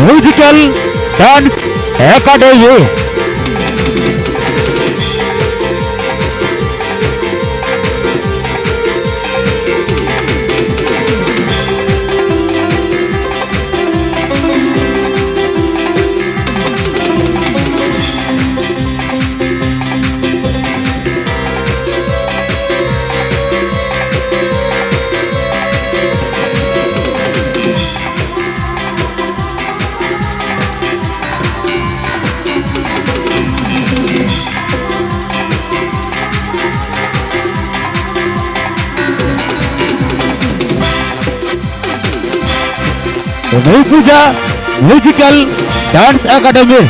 Musical dance academy Puja musical dance একাডেমির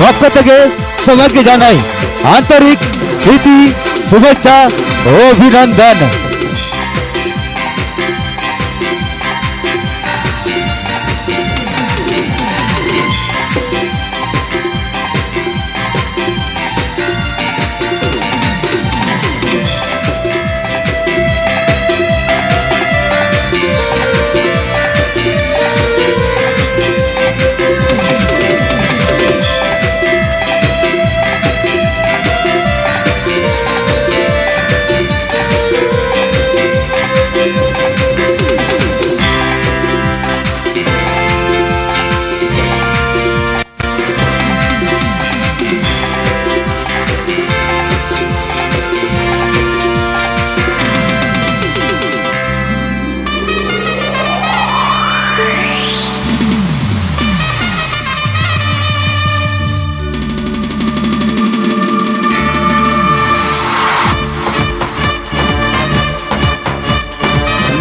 পক্ষ থেকে সবাইকে জানাই আন্তরিক প্রীতি শুভেচ্ছা ও অভিনন্দন।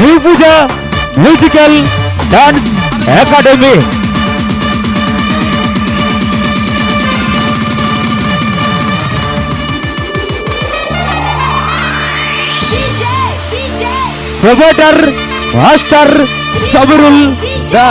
New Puja musical dance academy provider master Sabrul da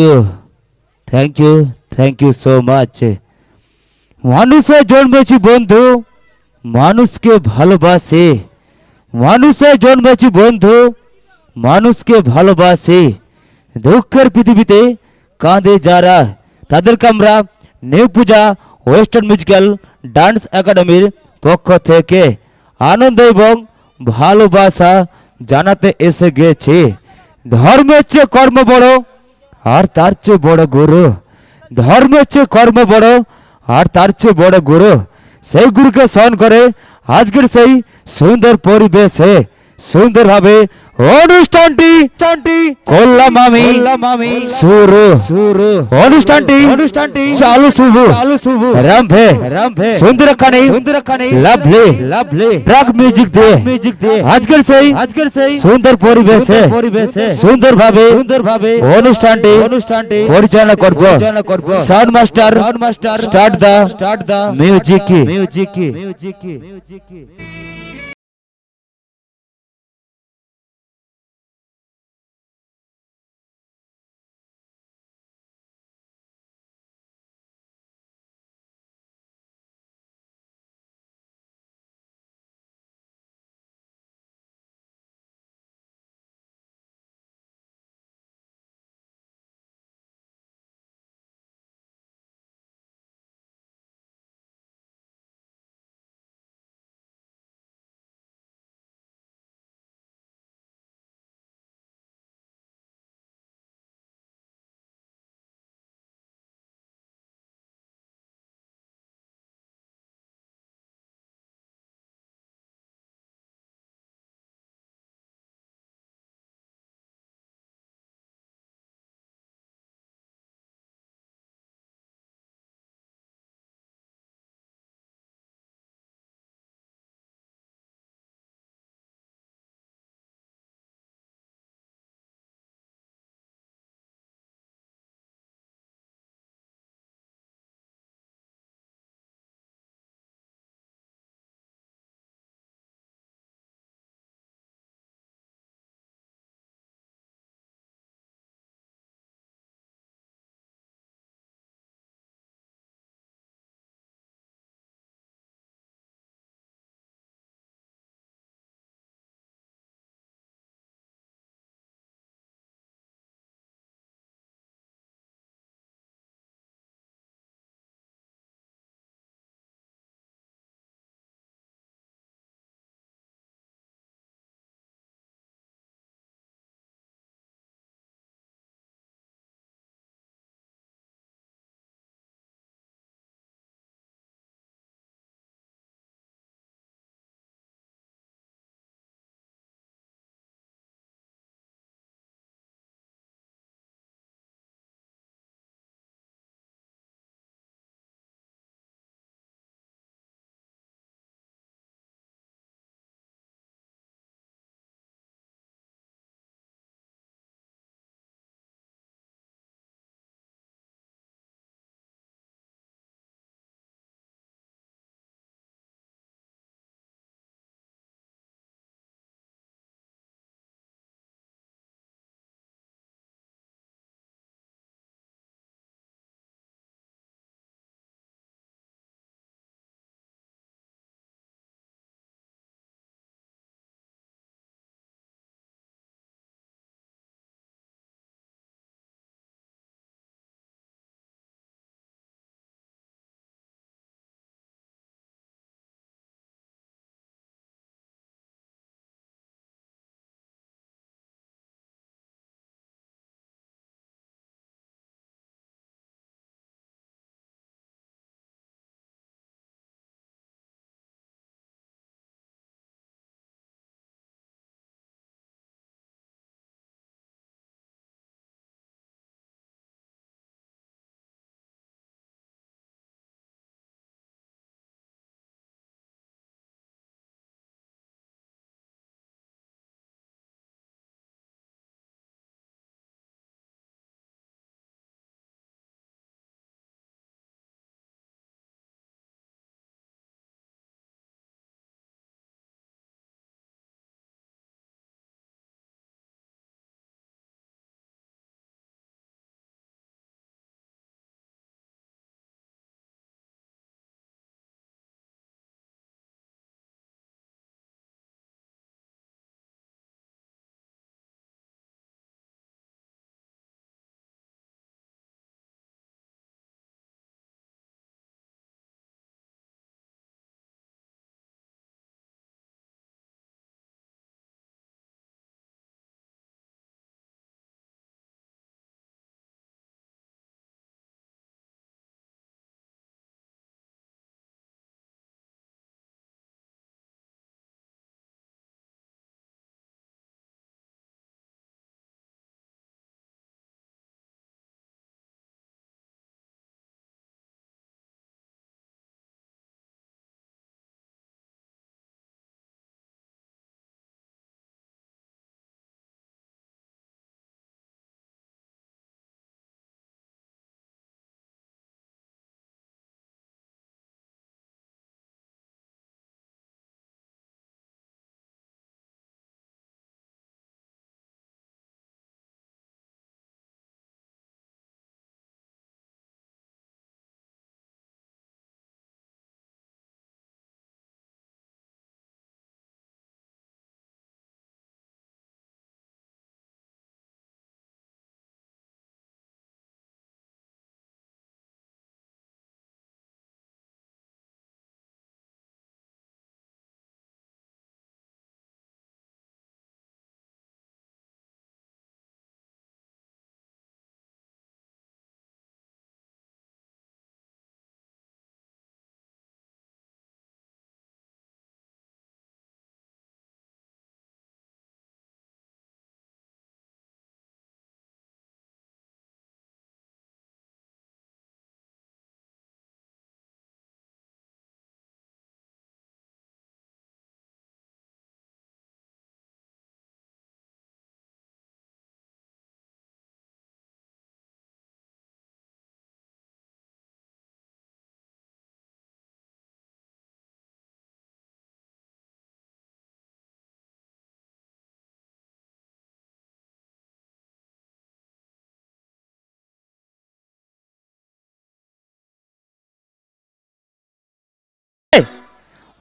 you thank you thank you so much মানুষে জন্মেছি বন্ধু, মানুষকে ভালোবাসে। মানুষে জন্মেছি বন্ধু, মানুষকে ভালোবাসে। দুঃখের পৃথিবীতে কাঁদে যারা, তাদেরকে আমরা new Puja, western musical, dance একাডেমির পক্ষ থেকে আনন্দ এবং ভালোবাসা জানাতে এসে গেছে। ধর্মের চেয়ে কর্ম বড় আর তার চেয়ে বড় গুরু, ধর্মের চেয়ে কর্ম বড়, আর তার চেয়ে বড় গুরু। সেই গুরুকে স্মরণ করে আজকের সেই সুন্দর পরিবেশে সুন্দরভাবে অনুষ্ঠানটি করলাম আমি শুরু অনুষ্ঠানটি চালু শুভ রামভে সুন্দরখানি লাভলি ট্রাক মিউজিক দিয়ে আজকের সেই আজকের সেই সুন্দর পরিবেশে সুন্দরভাবে অনুষ্ঠানটি পরিচালনা করব sound master start the start the music music ভালো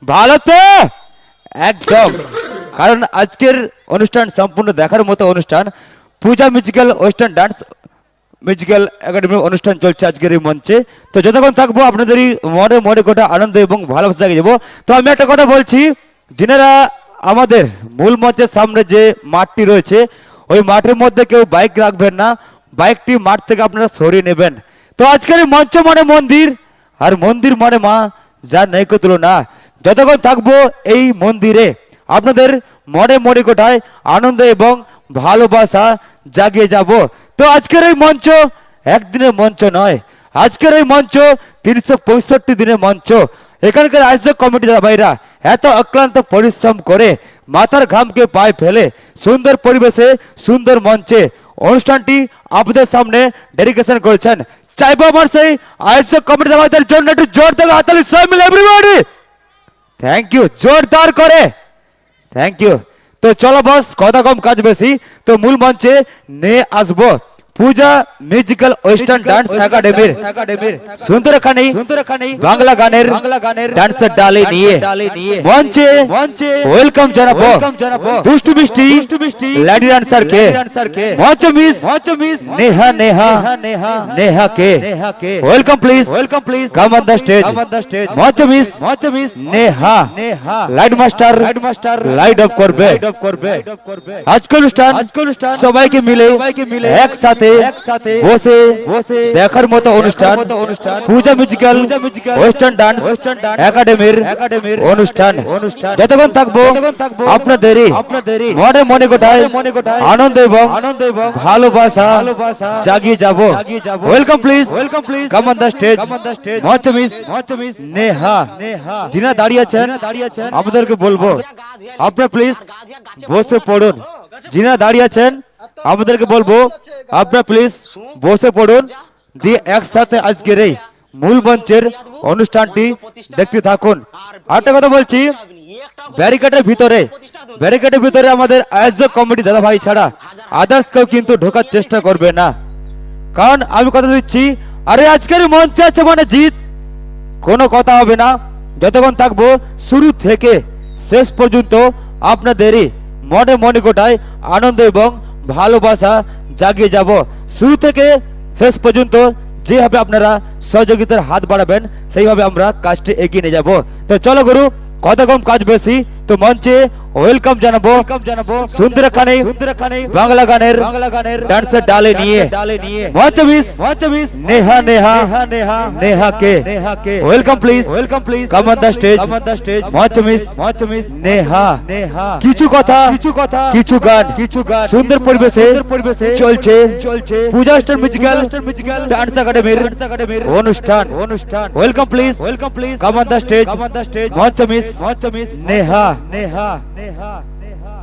তো একদম। কারণ আজকের অনুষ্ঠান সম্পূর্ণ দেখার মতো অনুষ্ঠান। Puja musical western dance musical একাডেমির অনুষ্ঠান চলছে আজকের এই মঞ্চে। তো যতক্ষণ থাকব, আপনাদেরই মনে মনে গোটা আনন্দ এবং ভালোবাসা দেখে যাব তো আমি একটা কথা বলছি, যিনারা আমাদের মূল মঞ্চের সামনে যে মাঠটি রয়েছে, ওই মাঠের মধ্যে কেউ বাইক রাখবেন না। বাইকটি মাঠ থেকে আপনারা সরিয়ে নেবেন। তো আজকের মঞ্চ মানে মন্দির, আর মন্দির মানে মা, যার নৈক তুলনা। যতক্ষণ থাকব এই মন্দিরে। আপনাদের মনে মনে কোঠায় আনন্দ এবং ভালোবাসা জাগিয়ে যাব। তো আজকের এই মঞ্চ একদিনের মঞ্চ নয়। আজকের এই মঞ্চ তিনশো পঁয়ষট্টি দিনের মঞ্চ। এখানকার আয়োজক কমিটি ভাইরা এত অক্লান্ত পরিশ্রম করে মাথার ঘামকে পায়ে ফেলে সুন্দর পরিবেশে, সুন্দর মঞ্চে অনুষ্ঠানটি আপনাদের সামনে ডেডিকেশন করেছেন। চাইব আমার সেই আয়োজক কমিটি জন্য একটু জোর দেবে হাতালি সবাই মিলে এভরিবডি থ্যাংক ইউ জোরদার করে। থ্যাংক ইউ তো চলো বস কথা কম কাজ বেশি। তো মূল মঞ্চে নিয়ে আসব। পূজা মিউজিক্যাল ওয়েস্টার্ন ডান্স একাডেমির সুন্দরখানি বাংলা গানের ডান্সের ডালে নিয়ে মঞ্চে ওয়েলকাম জানাব দুষ্টু মিষ্টি লেডি ডান্সার কে মঞ্চ miss Neha Neha Neha K welcome please welcome please. Come on the stage মঞ্চ মিস মঞ্চ miss Neha Neha light master light master light off করবে আজকে অনুষ্ঠান সবাইকে মিলে একসাথে একসাথে বসে বসে দেখার মতো অনুষ্ঠান পূজা মিউজিক্যাল ওয়েস্টার্ন ডান্স একাডেমির অনুষ্ঠান। যতক্ষণ থাকব আপনাদেরই মনে মনে কোঠায় আনন্দ এবং আনন্দ এবং ভালোবাসা জাগিয়ে যাব। Welcome please welcome please come the stage মঞ্চ মিস নেহা নেহা যিনা দাঁড়িয়ে আছেন যিনা দাঁড়িয়ে আছেন, আপনাদেরকে বলব আপনার প্লিজ বসে পড়ুন যিনা দাঁড়িয়ে আছেন আমাদেরকে বলব, আপনার প্লিজ বসে পড়ুন, দিয়ে একসাথে আজকের এই মূল মঞ্চের অনুষ্ঠানটি দেখতে থাকুন। আরেকটা কথা বলছি, ব্যারিকেডের ভিতরে ব্যারিকেডের ভিতরে আমাদের আয়োজক কমিটি দাদা ভাই ছাড়া আদার্স কেউ কিন্তু ঢোকার চেষ্টা করবে না। কারণ আমি কথা দিচ্ছি, আরে আজকের মঞ্চে আছে মানে জিত কোনো কথা হবে না, যতক্ষণ থাকব শুরু থেকে শেষ পর্যন্ত আপনাদেরই মনে মনে গোটায় আনন্দ এবং ভালোবাসা জাগিয়ে যাব। শুরু থেকে শেষ পর্যন্ত যেভাবে আপনারা সহযোগিতার হাত বাড়াবেন, সেইভাবে আমরা কাজটি এগিয়ে নিয়ে যাব। তো চলো গুরু কত কম কাজ বেশি? তো মঞ্চে ওয়েলকাম জানাব ওয়েলকাম জানাব সুন্দরখানি সুন্দরখানি বাংলা গানের বাংলা গানের ডান্সের ডালে নিয়ে ডালে নিয়ে মঞ্চ মিস মঞ্চ মিস নেহা নেহা নেহা নেহা নেহা কে নেহা কে welcome please welcome please come on the stage come on the stage মঞ্চ মিস মঞ্চ মিস নেহা নেহা কিছু কথা কিছু কথা কিছু গান কিছু গান সুন্দর পরিবেশে সুন্দর পরিবেশে চলছে চলছে Puja star musical star musical dance একাডেমির ডান্স একাডেমির অনুষ্ঠান অনুষ্ঠান welcome please welcome please come on the stage come on the stage মঞ্চ মিস মঞ্চ মিস নেহা নেহা নেহা নেহা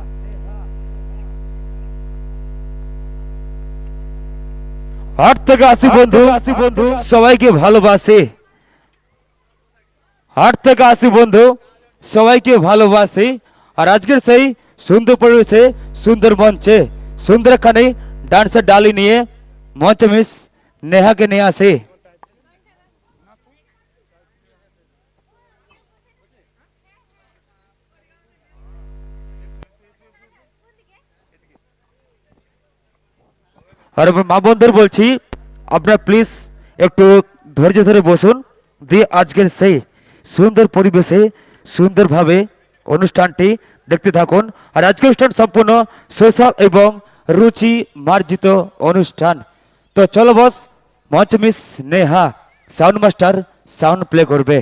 আট থেকে আশি বন্ধু আশি বন্ধু সবাইকে ভালোবাসে আট থেকে আশি বন্ধু সবাইকে ভালোবাসে আর আজকের সেই সুন্দর পরিবেশে সুন্দর মঞ্চে সুন্দরখানি ডান্সের ডালি নিয়ে মঞ্চ মিস নেহাকে নিয়ে আসে আর মা বোনদের বলছি, আপনারা প্লিজ একটু ধৈর্য ধরে বসুন, দিয়ে আজকের সেই সুন্দর পরিবেশে, সুন্দরভাবে অনুষ্ঠানটি দেখতে থাকুন। আর আজকের অনুষ্ঠান সম্পূর্ণ সোশ্যাল এবং রুচি মার্জিত অনুষ্ঠান। তো চলো বস, মঞ্চ miss Neha sound master sound play করবে।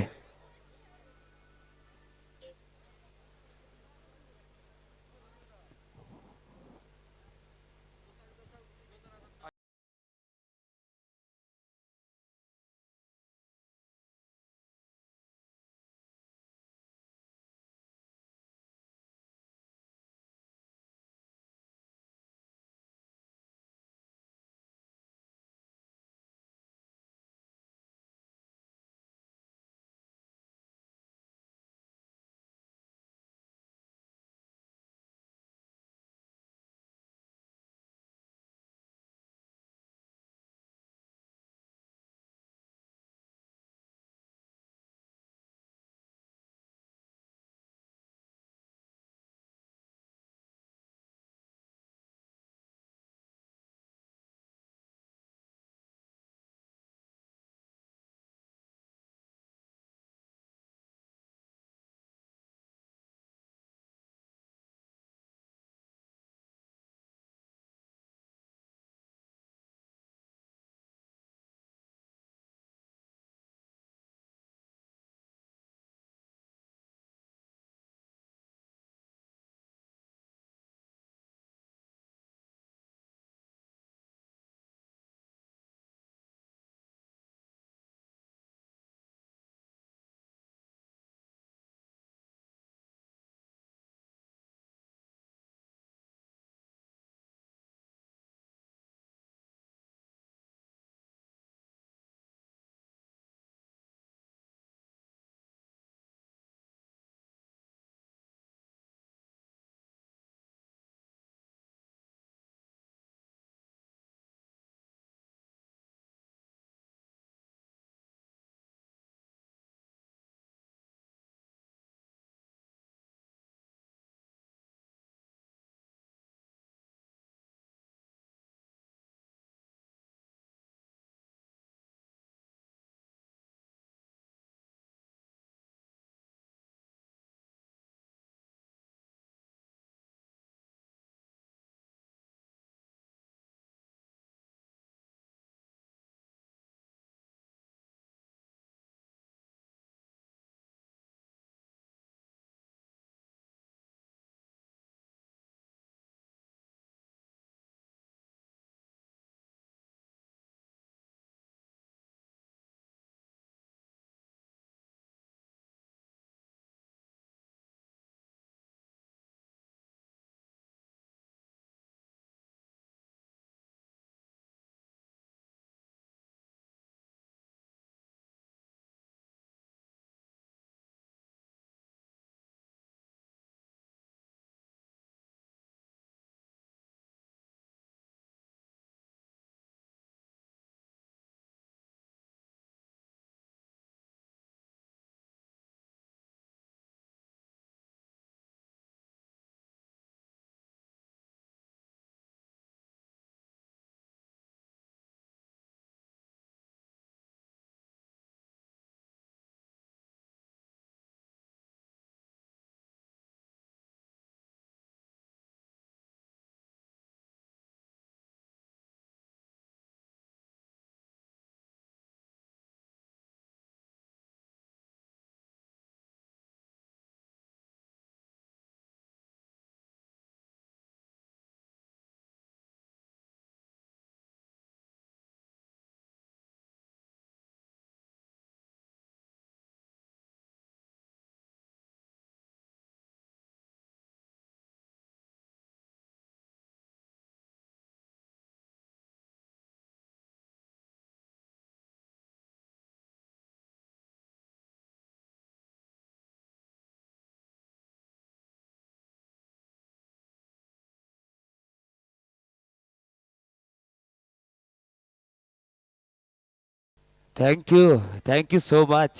Thank you thank you so much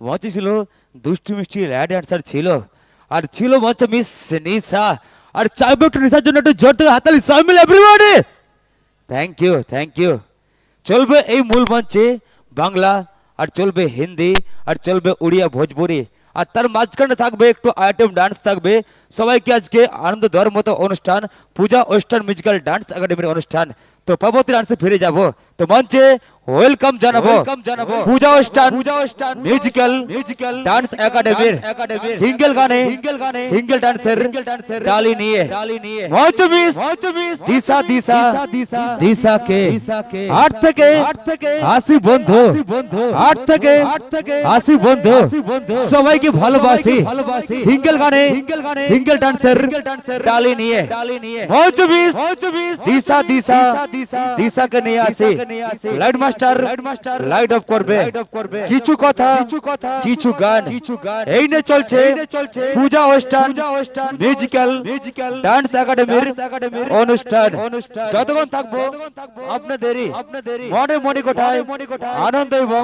মঞ্চে ছিল দুষ্টু মিষ্টি র্যাড অ্যান্সার ছিল। আর ছিল মঞ্চে মিস নিশা। আর চাইব একটু নিশার জন্য একটু জোর থেকে হাতালি সবাই মিলে everybody thank you thank you চলবে এই মূল মঞ্চে বাংলা, আর চলবে হিন্দি, আর চলবে উড়িয়া, ভোজপুরি। আর তার মাঝখানে থাকবে একটু আইটেম ডান্স থাকবে। সবাইকে আজকে আনন্দ দেওয়ার মতো অনুষ্ঠান, পূজা ওয়েস্টার্ন মিউজিক্যাল ডান্স একাডেমির অনুষ্ঠান। তো পরবর্তী ডান্সে ফিরে যাব তো মঞ্চে ওয়েলকাম জানাব Welcome জানাব। Puja western Puja western musical musical dance একাডেমির ডান্স একাডেমির সিঙ্গেল গানে সিঙ্গেল গানে সিঙ্গেল ডান্সের সিঙ্গেল ডান্সের ডালি নিয়ে ডালি নিয়ে মঞ্চ মিস মঞ্চ মিস দিশা দিশা দিশা দিশা দিশাকে দিশাকে আট থেকে আট থেকে আশি বন্ধু আশি বন্ধু আট থেকে আট থেকে আশি বন্ধু আশি বন্ধু সবাইকে ভালোবাসি সবাইকে ভালোবাসি সিঙ্গেল গানে সিঙ্গেল গানে সিঙ্গেল ডান্সের সিঙ্গেল ডান্সের ডালি নিয়ে ডালি নিয়ে মঞ্চ মিস মঞ্চ মিস দিশা দিশা দিশা দিশা দিশাকে নিয়ে আসি। নিয়ে আসি। লাইট মাস্টার লাইট অফ করবে। কিছু কথা কিছু গান। কিছু গান। এই নিয়ে চলছে পূজা অনুষ্ঠান মিউজিক্যাল ডান্স একাডেমির অনুষ্ঠান। যতক্ষণ থাকব আপনাদেরই মনে মনে কোঠায় আনন্দ এবং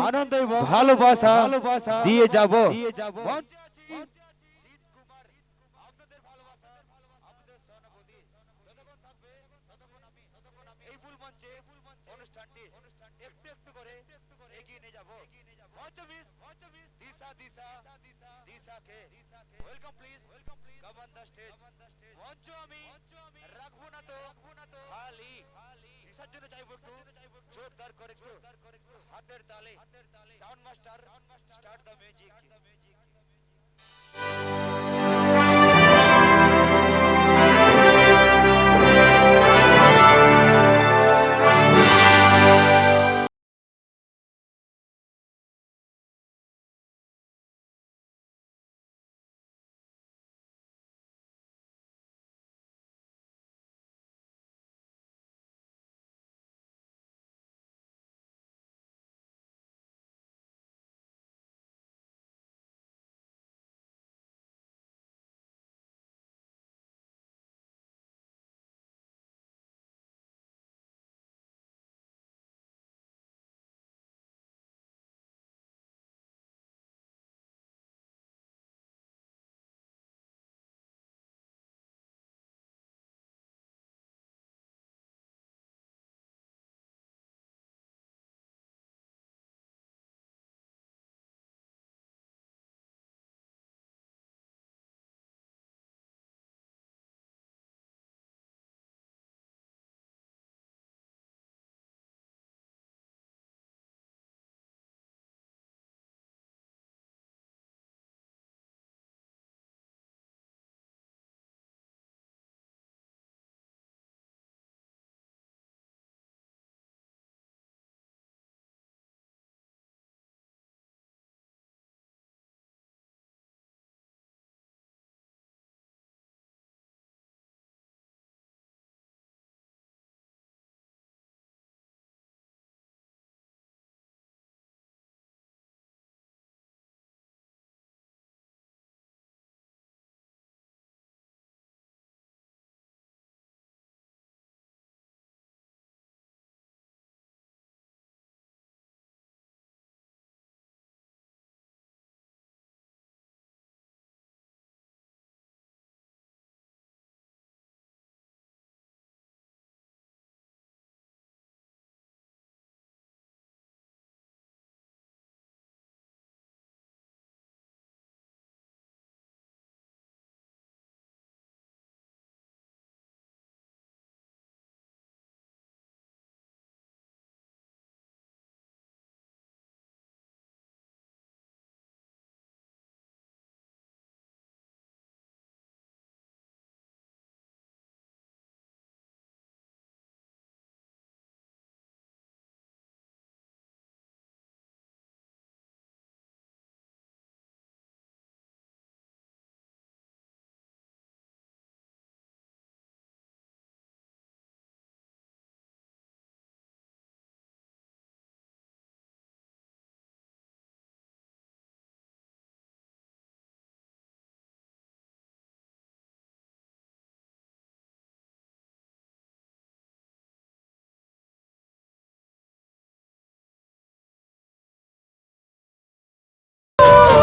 ভালোবাসা দিয়ে যাব।